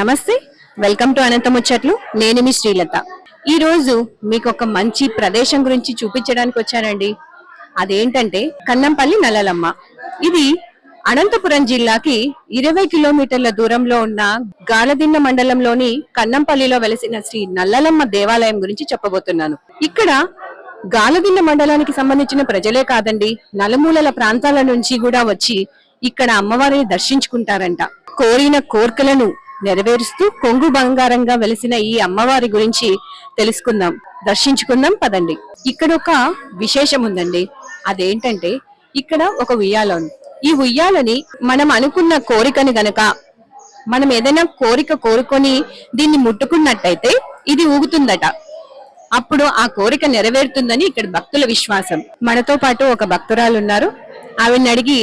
నమస్తే welcome to అనంత ముచ్చట్లు. నేను మీ శ్రీలత. ఈ రోజు మీకు ఒక మంచి ప్రదేశం గురించి చూపించడానికి వచ్చానండి. అదేంటంటే కన్నంపల్లి నల్లలమ్మ. ఇది అనంతపురం జిల్లాకి ఇరవై కిలోమీటర్ల దూరంలో ఉన్న గాలదిన్న మండలంలోని కన్నంపల్లిలో వెలసిన శ్రీ నల్లలమ్మ దేవాలయం గురించి చెప్పబోతున్నాను. ఇక్కడ గాలదిన్న మండలానికి సంబంధించిన ప్రజలే కాదండి నలుమూలల ప్రాంతాల నుంచి కూడా వచ్చి ఇక్కడ అమ్మవారిని దర్శించుకుంటారంట. కోరిన కోర్కెలను నెరవేరుస్తూ కొంగు బంగారంగా వెలిసిన ఈ అమ్మవారి గురించి తెలుసుకుందాం. దర్శించుకుందాం పదండి. ఇక్కడ ఒక విశేషం ఉందండి. అదేంటంటే ఇక్కడ ఒక ఉయ్యాల ఉంది. ఈ ఉయ్యాలని మనం అనుకున్న కోరికని గనక మనం ఏదైనా కోరిక కోరుకొని దీన్ని ముట్టుకున్నట్టయితే ఇది ఊగుతుందట. అప్పుడు ఆ కోరిక నెరవేరుతుందని ఇక్కడ భక్తుల విశ్వాసం. మనతో పాటు ఒక భక్తురాలు ఉన్నారు. ఆవిడని అడిగి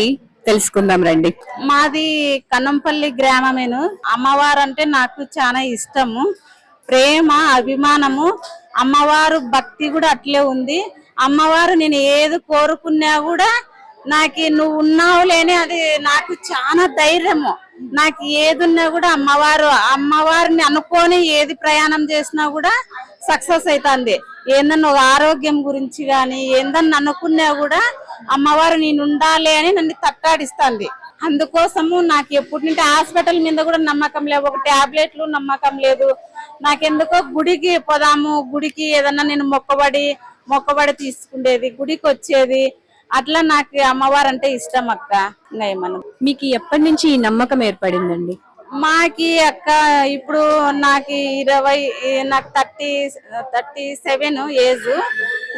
తెలుసుకుందాం రండి. మాది కన్నంపల్లి గ్రామమేను. అమ్మవారు అంటే నాకు చాలా ఇష్టము. ప్రేమ అభిమానము. అమ్మవారు భక్తి కూడా అట్లే ఉంది. అమ్మవారు నేను ఏది కోరుకున్నా కూడా నాకు నువ్వు ఉన్నావు లేని అది నాకు చాలా ధైర్యము. నాకు ఏదున్నా కూడా అమ్మవారు అమ్మవారిని అనుకొని ఏది ప్రయాణం చేసినా కూడా సక్సెస్ అవుతుంది ఏందన్నా ఆరోగ్యం గురించి కానీ ఏందన్నా అనుకున్నా కూడా అమ్మవారు నేను ఉండాలి అని నన్ను తట్టాడిస్తుంది. అందుకోసము నాకు ఎప్పటి నుండి హాస్పిటల్ మీద కూడా నమ్మకం లేవు. ఒక టాబ్లెట్లు నమ్మకం లేదు. నాకెందుకో గుడికి పోదాము. గుడికి ఏదన్నా నేను మొక్కబడి మొక్కబడి తీసుకునేది గుడికి వచ్చేది. అట్లా నాకు అమ్మవారు అంటే ఇష్టం అక్క. ఇంకా మీకు ఎప్పటి నుంచి ఈ నమ్మకం ఏర్పడిందండి? మాకి అక్క ఇప్పుడు నాకు ఇరవై నాకు థర్టీ థర్టీ సెవెన్ ఏజ్.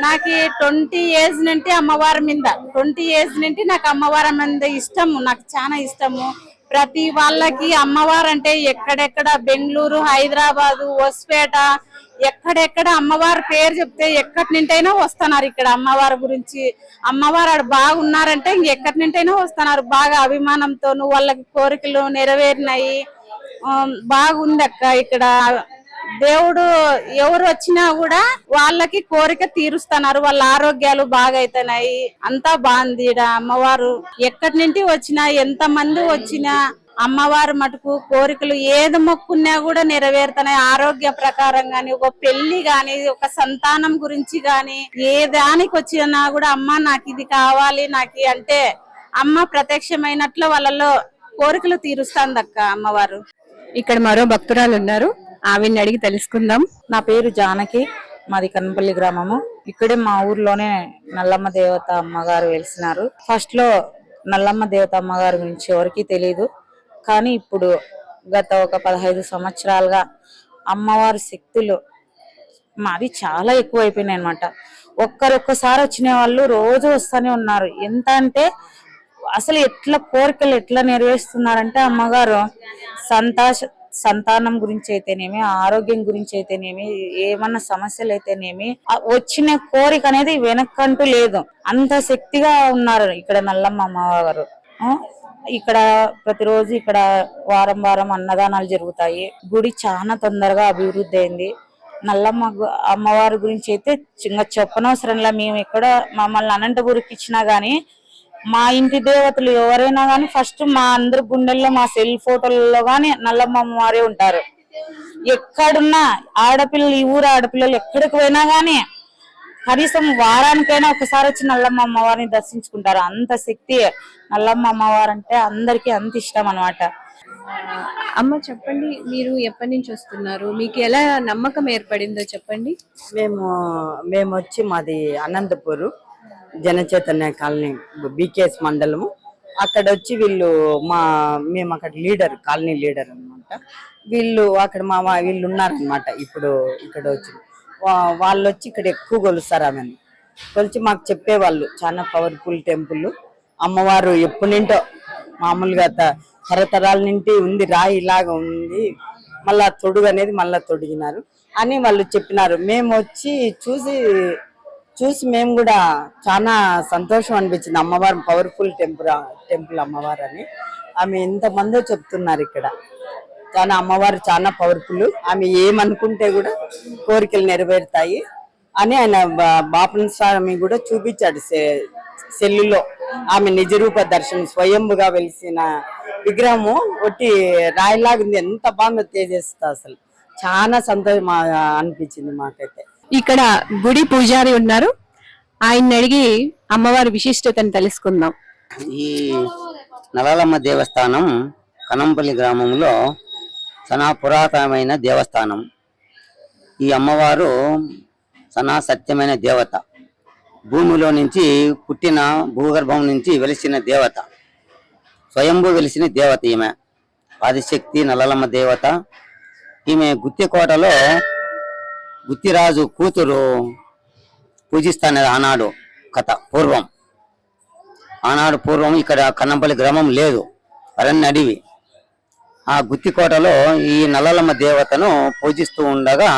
నాకు ట్వంటీ ఏజ్ నుండి అమ్మవారి మీద ట్వంటీ ఏజ్ నుండి నాకు అమ్మవారి మీద ఇష్టము నాకు చాలా ఇష్టము. ప్రతి వాళ్ళకి అమ్మవారు అంటే ఎక్కడెక్కడ బెంగళూరు హైదరాబాదు ఒస్పేట ఎక్కడెక్కడ అమ్మవారి పేరు చెప్తే ఎక్కడి నుంటైనా వస్తున్నారు ఇక్కడ అమ్మవారి గురించి. అమ్మవారు ఆడ బాగున్నారంటే ఇంకెక్కడి నుంటైనా వస్తున్నారు. బాగా అభిమానంతో వాళ్ళకి కోరికలు నెరవేరినాయి. ఆ, బాగుంది అక్క ఇక్కడ. దేవుడు ఎవరు వచ్చినా కూడా వాళ్ళకి కోరిక తీరుస్తున్నారు. వాళ్ళ ఆరోగ్యాలు బాగైతున్నాయి అంతా బాగుంది ఈడ అమ్మవారు. ఎక్కడి నుండి వచ్చినా ఎంత మంది వచ్చినా అమ్మవారు మటుకు కోరికలు ఏది మొక్కున్నా కూడా నెరవేరుతున్నాయి ఆరోగ్య ప్రకారం గాని ఒక పెళ్ళి గాని ఒక సంతానం గురించి గాని ఏ దానికి వచ్చినా కూడా అమ్మ నాకు ఇది కావాలి నాకు అంటే అమ్మ ప్రత్యక్షమైనట్లు వాళ్ళలో కోరికలు తీరుస్తాందక్క అమ్మవారు. ఇక్కడ మరో భక్తురాలు ఉన్నారు. ఆవిడని అడిగి తెలుసుకుందాం. నా పేరు జానకి. మాది కన్నపల్లి గ్రామము. ఇక్కడే మా ఊర్లోనే నల్లమ్మ దేవత అమ్మగారు వెలిసినారు. ఫస్ట్లో నల్లమ్మ దేవత అమ్మగారి గురించి ఎవరికి తెలియదు కానీ ఇప్పుడు గత ఒక పదహైదు సంవత్సరాలుగా అమ్మవారి శక్తులు మాది చాలా ఎక్కువ అయిపోయినాయి అనమాట ఒక్కరొక్కసారి వచ్చిన వాళ్ళు రోజు వస్తూనే ఉన్నారు. ఎంత అంటే అసలు ఎట్లా కోరికలు ఎట్లా నెరవేరుస్తున్నారంటే అమ్మగారు సంతాష సంతానం గురించి అయితేనేమి ఆరోగ్యం గురించి అయితేనేమి ఏమన్నా సమస్యలు అయితేనేమి వచ్చిన కోరిక అనేది వెనక్కంటూ లేదు. అంత శక్తిగా ఉన్నారు ఇక్కడ నల్లమ్మ అమ్మగారు ఇక్కడ ప్రతిరోజు ఇక్కడ వారం వారం అన్నదానాలు జరుగుతాయి. గుడి చాలా తొందరగా అభివృద్ధి అయింది. నల్లమ్మ అమ్మవారి గురించి అయితే ఇంకా చెప్పనవసరంలా మేము ఇక్కడ మమ్మల్ని అనంతపురికి ఇచ్చినా గానీ మా ఇంటి దేవతలు ఎవరైనా గానీ ఫస్ట్ మా అందరి గుండెల్లో మా సెల్ ఫోటోలలో గానీ నల్లమ్మ అమ్మవారే ఉంటారు. ఎక్కడున్నా ఆడపిల్లలు ఈ ఊరు ఆడపిల్లలు ఎక్కడికి పోయినా గానీ కనీసం వారానికైనా ఒకసారి వచ్చి నల్లమ్మ అమ్మవారిని దర్శించుకుంటారు. అంత శక్తి నల్లమ్మ అమ్మవారు అంటే అందరికీ అంత ఇష్టం అన్నమాట. అమ్మ చెప్పండి మీరు ఎప్పటి నుంచి వస్తున్నారు? మీకు ఎలా నమ్మకం ఏర్పడిందో చెప్పండి. మేము మేము వచ్చి మాది అనంతపూరు జనచైతన్య కాలనీ బీకేఎస్ మండలము. అక్కడ వచ్చి వీళ్ళు మా మేము అక్కడ లీడర్ కాలనీ లీడర్ అన్నమాట. వీళ్ళు అక్కడ మా వీళ్ళు ఉన్నారనమాట ఇప్పుడు ఇక్కడ వచ్చి వాళ్ళు వచ్చి ఇక్కడ ఎక్కువ కొలుస్తారు ఆమెను. కొలిచి మాకు చెప్పేవాళ్ళు చాలా పవర్ఫుల్ టెంపుల్ అమ్మవారు ఎప్పటి నింటో మామూలుగా త- తరతరాల నుండి ఉంది రాయి ఇలాగా ఉంది. మళ్ళా తొడుగు అనేది మళ్ళా తొడిగినారు. అని వాళ్ళు చెప్పినారు. మేము వచ్చి చూసి చూసి మేము కూడా చాలా సంతోషం అనిపించింది. అమ్మవారు పవర్ఫుల్ టెంపుల్ టెంపుల్ అమ్మవారు అని. ఆమె ఎంతమందో చెప్తున్నారు ఇక్కడ. చాలా అమ్మవారు చాలా పవర్ఫుల్. ఆమె ఏమనుకుంటే కూడా కోరికలు నెరవేరుతాయి అని ఆయన బా- బాపన స్వామి కూడా చూపించాడు సెల్లులో. ఆమె నిజరూప దర్శనం స్వయంభుగా వెలిసిన విగ్రహము ఒట్టి రాయిలాగా ఉంది. ఎంత బాగుందో తేజస్తా అసలు. చాలా సంతోషం అనిపించింది మాకైతే. ఇక్కడ గుడి పూజారి ఉన్నారు. ఆయన్ని అడిగి అమ్మవారి విశిష్టతను తెలుసుకుందాం. ఈ నలలమ్మ దేవస్థానం కనంపల్లి గ్రామంలో చాలా పురాతనమైన దేవస్థానం. ఈ అమ్మవారు చాలా సత్యమైన దేవత. భూమిలో నుంచి పుట్టిన భూగర్భం నుంచి వెలిసిన దేవత. స్వయంభూ వెలిసిన దేవత ఈమె. ఆదిశక్తి నల్లలమ్మ దేవత. ఈమె గుత్తికోటలో గుత్తిరాజు కూతురు పూజిస్తానది ఆనాడు కథ పూర్వం. ఆనాడు పూర్వం ఇక్కడ కన్నంపల్లి గ్రామం లేదు. అరణ్య అడివి. ఆ గుత్తికోటలో ఈ నల్లలమ్మ దేవతను పూజిస్తూ ఉండగా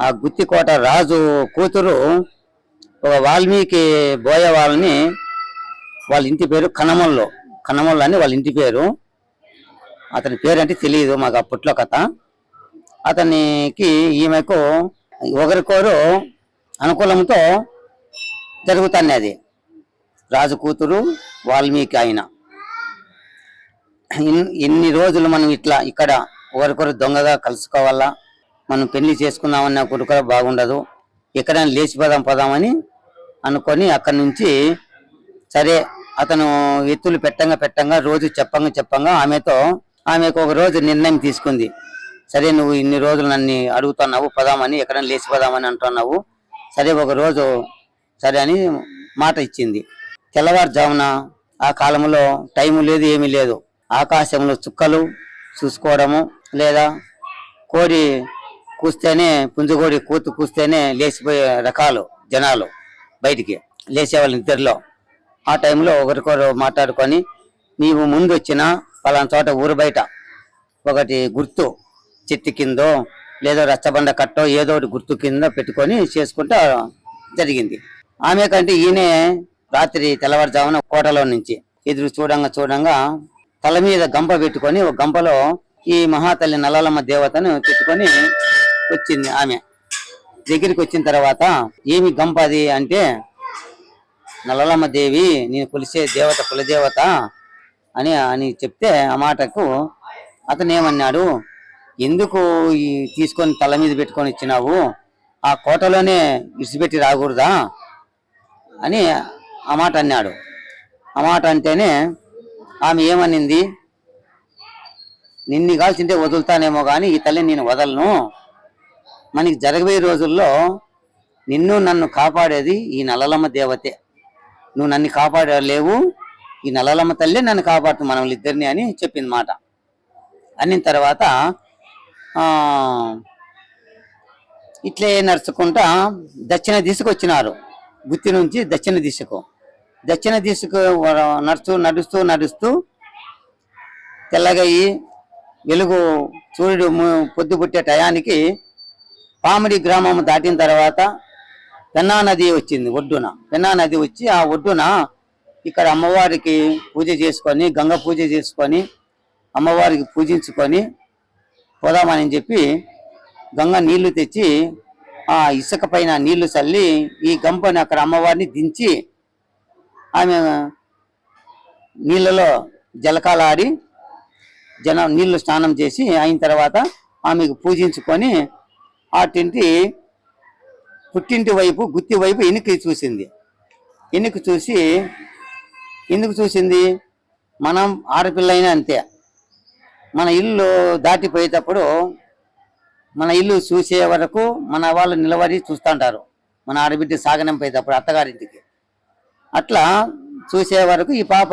ఆ గుత్తికోట రాజు కూతురు ఒక వాల్మీకి బోయ వాళ్ళని వాళ్ళ ఇంటి పేరు కనమల్లో. కనమల్లో అని వాళ్ళ ఇంటి పేరు. అతని పేరు అంటే తెలియదు మాకు అప్పట్లో కథ. అతనికి ఈమెకు ఒకరికొరు అనుకూలంతో జరుగుతుంది అది రాజు కూతురు వాల్మీకి ఆయన. ఎన్ని రోజులు మనం ఇట్లా ఇక్కడ ఒకరికొరు దొంగగా కలుసుకోవాలా? మనం పెళ్ళి చేసుకుందామన్న కొడుకు బాగుండదు. ఎక్కడైనా లేచిపోదాం పోదామని అనుకొని అక్కడి నుంచి సరే అతను ఎత్తులు పెట్టంగా పెట్టంగా రోజు చెప్పంగా చెప్పంగా ఆమెతో ఆమెకు ఒక రోజు నిర్ణయం తీసుకుంది. సరే నువ్వు ఇన్ని రోజులు నన్ను అడుగుతున్నావు పోదామని ఎక్కడైనా లేచిపోదామని అంటున్నావు. సరే ఒక రోజు సరే అని మాట ఇచ్చింది. తెల్లవారుజామున ఆ కాలంలో టైం లేదు ఏమీ లేదు. ఆకాశంలో చుక్కలు చూసుకోవడము లేదా కోడి కూస్తేనే పుంజుకోడి కూతు కూస్తేనే లేచిపోయే రకాలు జనాలు బయటికి లేచేవాళ్ళు నిద్రలో. ఆ టైంలో ఒకరికొకరు మాట్లాడుకొని నీవు ముందు వచ్చిన పలానా చోట ఊరు బయట ఒకటి గుర్తు చెట్టు కిందో లేదో రచ్చబండ కట్టో ఏదో ఒకటి గుర్తు కింద పెట్టుకొని చేసుకుంటా జరిగింది. ఆమె కంటే ఈయనే రాత్రి తెల్లవారుజామున కోటలో నుంచి ఎదురు చూడంగా చూడంగా తల మీద గంప పెట్టుకొని ఒక గంపలో ఈ మహాతల్లి నల్లలమ్మ దేవతను పెట్టుకొని వచ్చింది ఆమె. దగ్గరికి వచ్చిన తర్వాత ఏమి గంప అది అంటే నల్లలమ్మ దేవి నేను కొలిసే దేవత కులదేవత అని అని చెప్తే ఆ మాటకు అతను ఏమన్నాడు ఎందుకు ఈ తీసుకొని తల మీద పెట్టుకొని ఇచ్చినావు ఆ కోటలోనే ఇడిచిపెట్టి రాకూడదా? అని ఆ మాట అన్నాడు. ఆ మాట అంటేనే ఆమె ఏమనింది? నిన్ను కాల్చింటే వదులుతానేమో కానీ ఈ తల్లిని నేను వదలను. మనకి జరగబోయే రోజుల్లో నిన్ను నన్ను కాపాడేది ఈ నల్లలమ్మ దేవతే. నువ్వు నన్ను కాపాడలేవు ఈ నల్లలమ్మ తల్లి నన్ను కాపాడుతుంది మనం ఇద్దరిని అని చెప్పింది మాట. అన్న తర్వాత ఇట్లే నడుచుకుంటా దక్షిణ దిశకు వచ్చినారు. గుత్తి నుంచి దక్షిణ దిశకు. దక్షిణ దిశకు నడుస్తూ నడుస్తూ నడుస్తూ తెల్లగయ్యి వెలుగు సూర్యుడు పొద్దు పుట్టే టయానికి పామిడి గ్రామం దాటిన తర్వాత పెన్నా నది వచ్చింది ఒడ్డున. పెన్నా నది వచ్చి ఆ ఒడ్డున ఇక్కడ అమ్మవారికి పూజ చేసుకొని గంగ పూజ చేసుకొని అమ్మవారికి పూజించుకొని పోదామని చెప్పి గంగ నీళ్ళు తెచ్చి ఆ ఇసుక పైన నీళ్ళు చల్లి ఈ గంపని అక్కడ అమ్మవారిని దించి ఆమె నీళ్ళలో జలకాలాడి జన నీళ్ళు స్నానం చేసి అయిన తర్వాత ఆమెకు పూజించుకొని ఆటింటి పుట్టింటి వైపు గుత్తి వైపు ఎనికి చూసింది. ఎనికి చూసి ఎందుకు చూసింది? మనం ఆడపిల్ల అంతే. మన ఇల్లు దాటిపోయేటప్పుడు మన ఇల్లు చూసే వరకు మన వాళ్ళు నిలబడి చూస్తుంటారు మన ఆడబిడ్డ సాగనంపోయేటప్పుడు అత్తగారింటికి. అట్లా చూసే వరకు ఈ పాప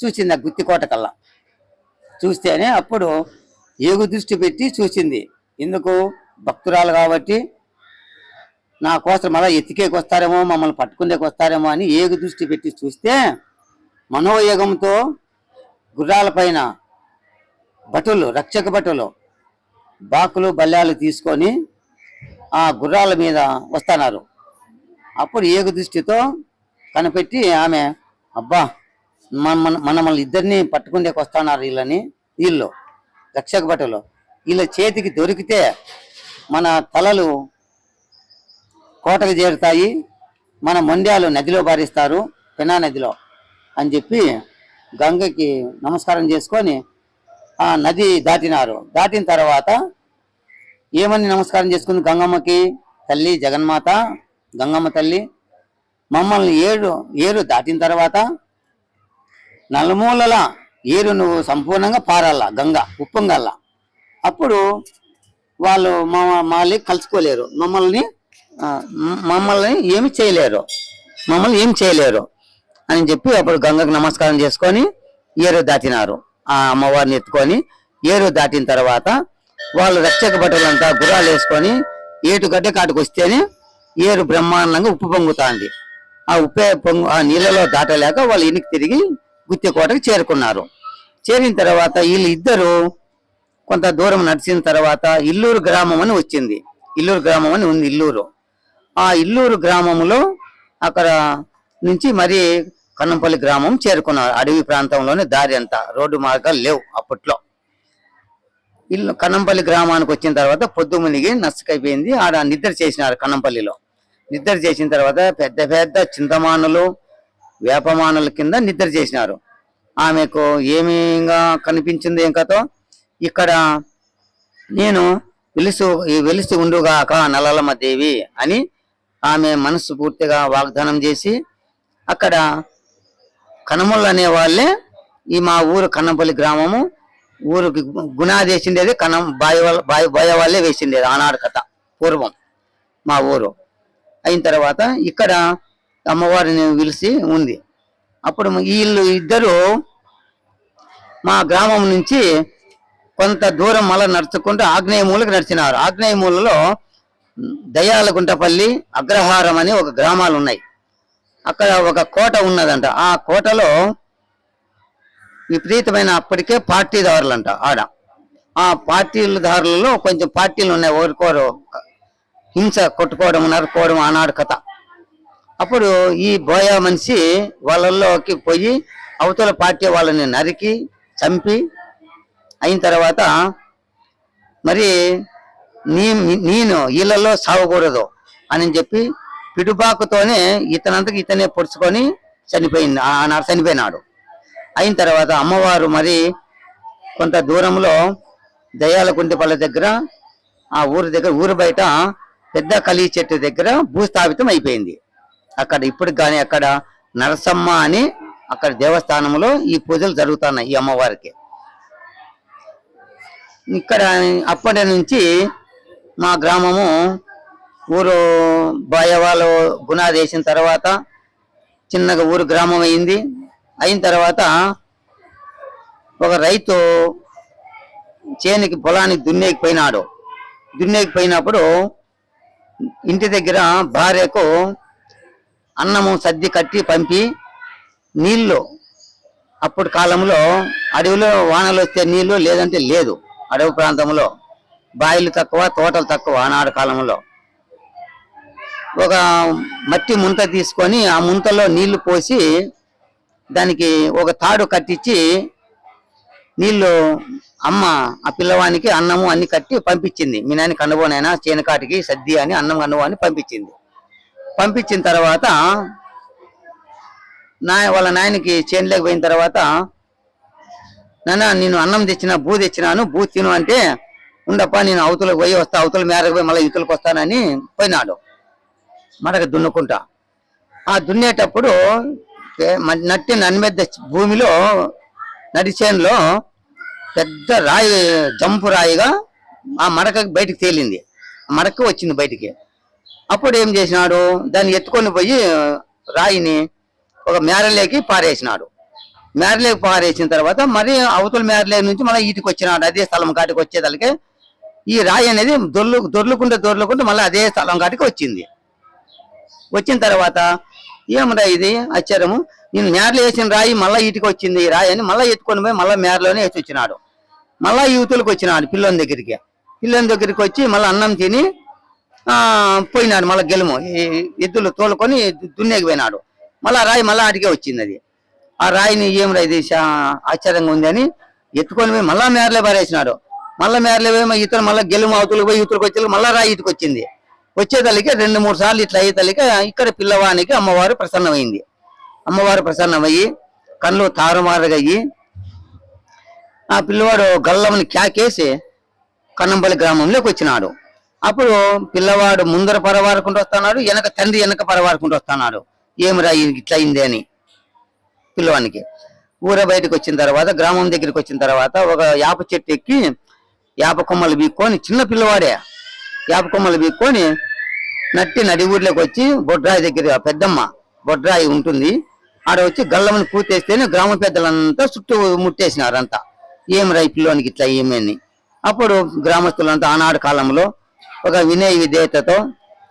చూసింది ఆ గుత్తికోట కల్లా. చూస్తేనే అప్పుడు ఏగు దృష్టి పెట్టి చూసింది. ఎందుకు? భక్తురాలు కాబట్టి నా కోసం అలా ఎత్తికేకి వస్తారేమో మమ్మల్ని పట్టుకుందేకి వస్తారేమో అని ఏగు దృష్టి పెట్టి చూస్తే మనోయోగంతో గుర్రాల పైన భటులు రక్షక భటులు బాకులు బల్లాలు తీసుకొని ఆ గుర్రాల మీద వస్తున్నారు. అప్పుడు ఏగు దృష్టితో కనిపెట్టి ఆమె అబ్బా మన మనమల్ని మనల్ని ఇద్దరిని పట్టుకుందేకి వస్తున్నారు వీళ్ళని వీళ్ళు రక్షక భటులు. వీళ్ళ చేతికి దొరికితే మన తలలు కోటకు చేరుతాయి మన మొండ్యాలు నదిలో భారిస్తారు పెనా నదిలో అని చెప్పి గంగకి నమస్కారం చేసుకొని ఆ నది దాటినారు. దాటిన తర్వాత ఏమని నమస్కారం చేసుకుంది గంగమ్మకి తల్లి జగన్మాత గంగమ్మ తల్లి మమ్మల్ని ఏడు ఏరు దాటిన తర్వాత నలుమూలల ఏరు నువ్వు సంపూర్ణంగా పారాల గంగ ఉప్పొంగల్లా. అప్పుడు వాళ్ళు మా మళ్ళీ కలుసుకోలేరు. మమ్మల్ని మమ్మల్ని ఏమి చేయలేరు. మమ్మల్ని ఏమి చేయలేరు అని చెప్పి అప్పుడు గంగకు నమస్కారం చేసుకొని ఏరు దాటినారు. ఆ అమ్మవారిని ఎత్తుకొని ఏరు దాటిన తర్వాత వాళ్ళు రక్షక బట్టలంతా గుర్రాలు వేసుకొని ఏటు గడ్డ కాటుకు వస్తేనే ఏరు బ్రహ్మాండంగా ఉప్పు పొంగుతాంది. ఆ ఉప్పే పొంగు ఆ నీళ్ళలో దాటలేక వాళ్ళు ఇనికి తిరిగి గుత్తికోటకు చేరుకున్నారు. చేరిన తర్వాత వీళ్ళు ఇద్దరు కొంత దూరం నడిచిన తర్వాత ఇల్లూరు గ్రామం అని వచ్చింది. ఇల్లూరు గ్రామం అని ఉంది ఇల్లూరు. ఆ ఇల్లూరు గ్రామంలో అక్కడ నుంచి మరి కన్నంపల్లి గ్రామం చేరుకున్నారు. అడవి ప్రాంతంలోనే దారి అంతా. రోడ్డు మార్గాలు లేవు అప్పట్లో. ఇల్లు కన్నంపల్లి గ్రామానికి వచ్చిన తర్వాత పొద్దుమునిగి నష్టకైపోయింది. ఆడ నిద్ర చేసినారు కన్నంపల్లిలో. నిద్ర చేసిన తర్వాత పెద్ద పెద్ద చింతమానులు వేపమానుల కింద నిద్ర చేసినారు. ఆమెకు ఏమిగా కనిపించింది ఏం కథో? ఇక్కడ నేను వెలుసు వెలుసు ఉండుగాక నల్లలమ్మ దేవి అని ఆమె మనసు పూర్తిగా వాగ్దానం చేసి అక్కడ కనములు అనే వాళ్ళే ఈ మా ఊరు కన్నంపల్లి గ్రామము ఊరికి గుణాదేసిండేది గుణాది వేసిండేది కన్నం బాయి వాళ్ళ బాయ వాళ్ళే వేసిండేది ఆనాడు కథ పూర్వం మా ఊరు. అయిన తర్వాత ఇక్కడ అమ్మవారిని పిలిచి ఉంది. అప్పుడు వీళ్ళు ఇద్దరు మా గ్రామం నుంచి కొంత దూరం మళ్ళీ నడుచుకుంటూ ఆగ్నేయ మూలకు నడిచినారు. ఆగ్నేయ మూలలో దయాలగుంటపల్లి అగ్రహారం అని ఒక గ్రామాలు ఉన్నాయి. అక్కడ ఒక కోట ఉన్నదంట. ఆ కోటలో విపరీతమైన అప్పటికే పార్టీదారులంట ఆడ. ఆ పార్టీదారులలో కొంచెం పార్టీలు ఉన్నాయి. ఒకరికోరు హింస కొట్టుకోవడం నరుకోవడం ఆనాడు కథ. అప్పుడు ఈ బోయా మనిషి వాళ్ళల్లోకి పోయి అవతల పార్టీ వాళ్ళని నరికి చంపి అయిన తర్వాత మరి నీ నేను వీళ్ళల్లో సాగకూడదు అని చెప్పి పిడుబాకుతోనే ఇతనంతకు ఇతనే పొడుచుకొని చనిపోయింది ఆనాడు చనిపోయినాడు. అయిన తర్వాత అమ్మవారు మరి కొంత దూరంలో దయాల కుంటిపల్లి దగ్గర ఆ ఊరి దగ్గర ఊరు బయట పెద్ద కలిగి చెట్టు దగ్గర భూస్థాపితం అయిపోయింది. అక్కడ ఇప్పుడు కానీ అక్కడ నరసమ్మ అని అక్కడ దేవస్థానంలో ఈ పూజలు జరుగుతున్నాయి ఈ అమ్మవారికి. ఇక్కడ అప్పటి నుంచి మా గ్రామము ఊరు బాయవాళ్ళు గుణాది వేసిన తర్వాత చిన్నగా ఊరు గ్రామం అయింది. అయిన తర్వాత ఒక రైతు చేనికి పొలానికి దున్నేకి పోయినాడు. దున్నేకి పోయినప్పుడు ఇంటి దగ్గర భార్యకు అన్నము సర్ది కట్టి పంపి నీళ్ళు. అప్పుడు కాలంలో అడవిలో వానలు వస్తే నీళ్ళు లేదంటే లేదు. అడవి ప్రాంతంలో బాయిలు తక్కువ తోటలు తక్కువ ఆనాడు కాలంలో. ఒక మట్టి ముంత తీసుకొని ఆ ముంతలో నీళ్ళు పోసి దానికి ఒక తాడు కట్టించి నీళ్ళు అమ్మ ఆ పిల్లవానికి అన్నము అన్ని కట్టి పంపించింది. మీ నాయన కండబోనైనా చేనకాటికి సద్ది అని అన్నం కండబో అని పంపించింది. పంపించిన తర్వాత నా వాళ్ళ నాయనకి చేనులోకి పోయిన తర్వాత నాన్న నేను అన్నం తెచ్చిన బూ తెచ్చినాను బూ తిను అంటే ఉండప్ప నేను అవతలకు పోయి వస్తా అవతల మేరకు పోయి మళ్ళీ ఇతలకు వస్తానని పోయినాడు. మడక దున్నుకుంటా. ఆ దున్నేటప్పుడు నట్టి నన్ను నట్టి నన్మెద్ద భూమిలో నడి చేనులో పెద్ద రాయి జంపు రాయిగా ఆ మడక బయటికి తేలింది. ఆ మడక వచ్చింది బయటికి. అప్పుడు ఏం చేసినాడు? దాన్ని ఎత్తుకొని పోయి రాయిని ఒక మేరలేకి పారేసినాడు. మేరలేకి పారేసిన తర్వాత మరి అవతల మేరలే నుంచి మళ్ళీ ఈటికి వచ్చినాడు. అదే స్థలం కాటికి వచ్చేదానికి ఈ రాయి అనేది దొర్లు దొర్లుకుంటే దొర్లుకుంటే మళ్ళీ అదే స్థలం కాటికి వచ్చింది. వచ్చిన తర్వాత ఏమరా ఇది? ఆశ్చర్యము. నేను మేరలు వేసిన రాయి మళ్ళీ ఇటుకి వచ్చింది. ఈ రాయి అని మళ్ళీ ఎత్తుకొని పోయి మళ్ళీ మేరలోనే వేసి వచ్చినాడు. మళ్ళా యువతులకు వచ్చినాడు పిల్లని దగ్గరికి. పిల్లని దగ్గరికి వచ్చి మళ్ళీ అన్నం తిని పోయినాడు మళ్ళీ గెలుము. ఎద్దులు తోలుకొని దున్నేకి పోయినాడు. మళ్ళా రాయి మళ్ళీ ఆడికే వచ్చింది అది. ఆ రాయిని ఏం రాయి ఆశ్చర్యంగా ఉంది అని ఎత్తుకొని పోయి మళ్ళా మేరలే పారేసినాడు. మళ్ళీ మేరలే పోయి ఇతను మళ్ళీ గెలుము అవతలకు పోయి ఇతరులకు వచ్చి మళ్ళా రాయి ఇటుకు వచ్చింది. వచ్చేతల్లికి రెండు మూడు సార్లు ఇట్లా అయ్యేతల్లికి ఇక్కడ పిల్లవానికి అమ్మవారు ప్రసన్నమైంది. అమ్మవారు ప్రసన్నమయ్యి కళ్ళు తారుమారుగా అయ్యి ఆ పిల్లవాడు గల్లమని క్యాకేసి కన్నంపల్లి గ్రామంలోకి వచ్చినాడు. అప్పుడు పిల్లవాడు ముందర పరవారుకుంటూ వస్తున్నాడు వెనక తండ్రి వెనక పరవారుకుంటూ వస్తున్నాడు. ఏమిరా ఇట్లా అయింది అని పిల్లవానికి. ఊర బయటకు వచ్చిన తర్వాత గ్రామం దగ్గరికి వచ్చిన తర్వాత ఒక యాప చెట్టు ఎక్కి యాప కొమ్మలు బీక్కొని చిన్న పిల్లవాడే. యాప కొమ్మలు బీక్కొని నట్టి నడి ఊర్లోకి వచ్చి బొడ్రాయి దగ్గర పెద్దమ్మ బొడ్రాయి ఉంటుంది. ఆడ వచ్చి గల్లమని పూతేస్తేనే గ్రామ పెద్దలంతా చుట్టూ ముట్టేసినారంతా. ఏం రా పిల్లోనికి ఇట్లా ఏమని అప్పుడు గ్రామస్తులంతా ఆనాడు కాలంలో ఒక వినయ విధేయతతో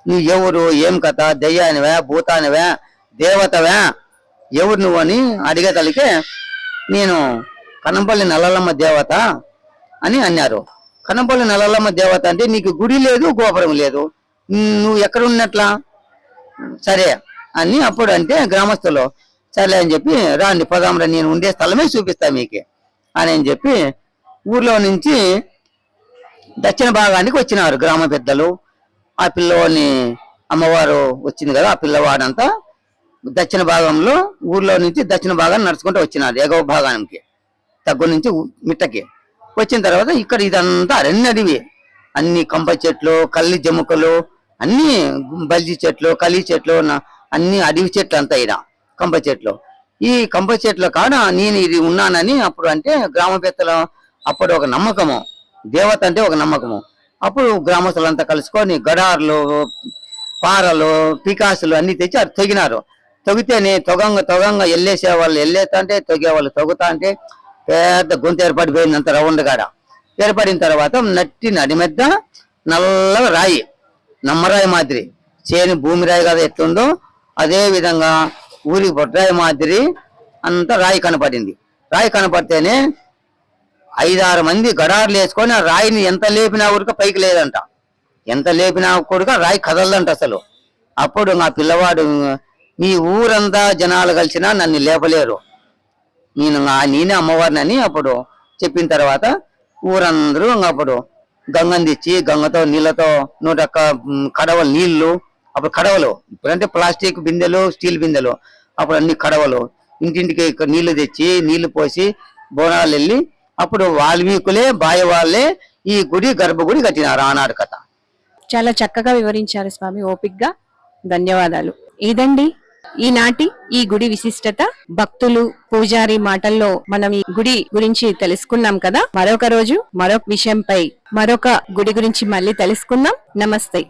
నువ్వు ఎవరు ఏం కథ? దయ్యానివే? భూతానివే? దేవతవే? ఎవరు నువ్వు? అని అడిగేతలికే నేను కనంపల్లి నల్లలమ్మ దేవత అని అన్నారు. కనంపల్లి నల్లలమ్మ దేవత అంటే నీకు గుడి లేదు గోపురం లేదు. నువ్వు ఎక్కడున్నట్లా? సరే అని అప్పుడు అంటే గ్రామస్తులు సరే అని చెప్పి రాండి పదాంరా నేను ఉండే స్థలమే చూపిస్తా మీకు. అని అని చెప్పి ఊర్లో నుంచి దక్షిణ భాగానికి వచ్చినారు గ్రామ పెద్దలు. ఆ పిల్లవాడిని అమ్మవారు వచ్చింది కదా ఆ పిల్లవాడంతా దక్షిణ భాగంలో ఊర్లో నుంచి దక్షిణ భాగాన్ని నడుచుకుంటూ వచ్చినారు ఎగవ భాగానికి తగ్గు నుంచి మిట్టకి. వచ్చిన తర్వాత ఇక్కడ ఇదంతా అరణ్య అడవి అన్ని కంప చెట్లు కల్లి జముకలు అన్ని బల్జీ చెట్లు కలి చెట్లు అన్ని అడవి చెట్లు అంతా ఇలా కంప చెట్లు. ఈ కంప చెట్ల కాడ నేను ఇది ఉన్నానని అప్పుడు అంటే గ్రామ పెద్దలు అప్పుడు ఒక నమ్మకము. దేవత అంటే ఒక నమ్మకము. అప్పుడు గ్రామస్తులంతా కలుసుకొని గడార్లు పారలు పికాసులు అన్ని తెచ్చి అది తొగినారు. తొగితేనే తొగంగ తొగంగ ఎల్లేసే వాళ్ళు ఎల్లేతా అంటే తొగే వాళ్ళు తొగుతా అంటే పెద్ద గొంతు ఏర్పడిపోయింది అంత రౌండ్ కాడ. ఏర్పడిన తర్వాత నట్టి నడిమెద్ద మధ్య నల్లగా రాయి నమ్మరాయి మాదిరి. చేని భూమి రాయి కదా ఎట్లుందో అదే విధంగా ఊరికి బొట్టాయి మాదిరి అంత రాయి కనపడింది. రాయి కనపడితేనే ఐదారు మంది గడార్లు వేసుకొని ఆ రాయిని ఎంత లేపినా ఊరిక పైకి లేదంట. ఎంత లేపినా కూడా రాయి కదలదంట అసలు. అప్పుడు నా పిల్లవాడు మీ ఊరంతా జనాలు కలిసినా నన్ను లేపలేరు. నేను ఆ- నేనే అమ్మవారిని అని అప్పుడు చెప్పిన తర్వాత ఊరందరూ అప్పుడు గంగని తెచ్చి గంగతో నీళ్ళతో నూట కడవల కడవలు నీళ్ళు అప్పుడు కడవలు. ఇప్పుడంటే ప్లాస్టిక్ బిందెలు స్టీల్ బిందెలు. అప్పుడు అన్ని కడవలు. ఇంటింటికి నీళ్ళు తెచ్చి నీళ్ళు పోసి బోనాలు వెళ్ళి అప్పుడు వాల్మీకులే బాయ వాళ్ళే ఈ గుడి గర్భగుడి కట్టినారు ఆనాడు కథ. చాలా చక్కగా వివరించారు స్వామి ఓపిగ్గా. ధన్యవాదాలు. ఇదండి ఈనాటి ఈ గుడి విశిష్టత భక్తులు పూజారి మాటల్లో మనం ఈ గుడి గురించి తెలుసుకున్నాం కదా? మరొక రోజు మరొక విషయంపై మరొక గుడి గురించి మళ్ళీ తెలుసుకుందాం. నమస్తే.